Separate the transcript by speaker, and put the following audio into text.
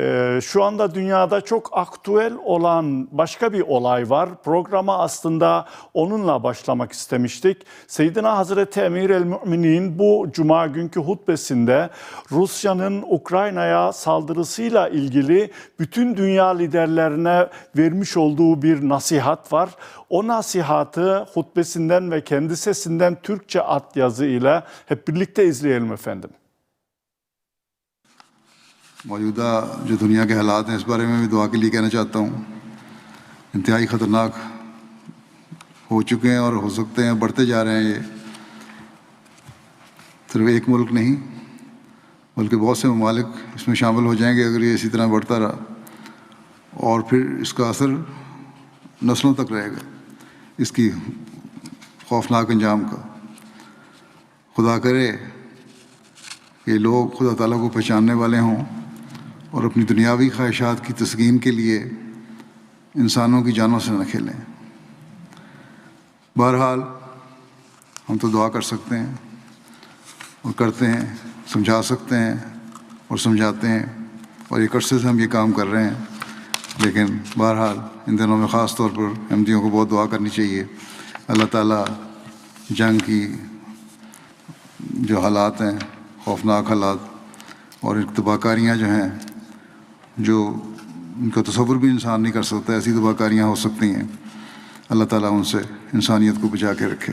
Speaker 1: Ee, şu anda dünyada çok aktüel olan başka bir olay var. Programa aslında onunla başlamak istemiştik. Seyyidina Hazreti Emir el Müminin bu cuma günkü hutbesinde Rusya'nın Ukrayna'ya saldırısıyla ilgili bütün dünya liderlerine vermiş olduğu bir nasihat var. O nasihatı hutbesinden ve kendi sesinden Türkçe at yazı ile hep birlikte izleyelim efendim.
Speaker 2: موجودہ جو دنیا کے حالات ہیں، اس بارے میں بھی دعا کے لیے کہنا چاہتا ہوں۔ انتہائی خطرناک ہو چکے ہیں اور ہو سکتے ہیں، بڑھتے جا رہے ہیں یہ۔ صرف ایک ملک نہیں، بلکہ بہت سے ممالک اس میں شامل ہو جائیں گے اگر یہ اسی طرح بڑھتا رہا۔ اور پھر اس کا اثر نسلوں تک رہے گا، اس کی خوفناک انجام کا۔ خدا کرے کہ لوگ خدا تعالیٰ کو پہچاننے والے ہوں۔ اور اپنی دنیاوی خواہشات کی تسکین کے لیے انسانوں کی جانوں سے نہ کھیلیں۔ بہرحال، ہم تو دعا کر سکتے ہیں اور کرتے ہیں، سمجھا سکتے ہیں اور سمجھاتے ہیں اور ایک عرصے سے ہم یہ کام کر رہے ہیں۔ لیکن بہرحال، ان دنوں میں خاص طور پر احمدیوں کو بہت دعا کرنی چاہیے۔ اللہ تعالیٰ جنگ کی جو حالات ہیں، خوفناک حالات اور اتباہ کاریاں جو ہیں جو ان کا تصور بھی انسان نہیں کر سکتا، ایسی دباکاریاں ہو سکتی ہیں۔ اللہ تعالیٰ ان سے انسانیت کو بچا کے رکھے۔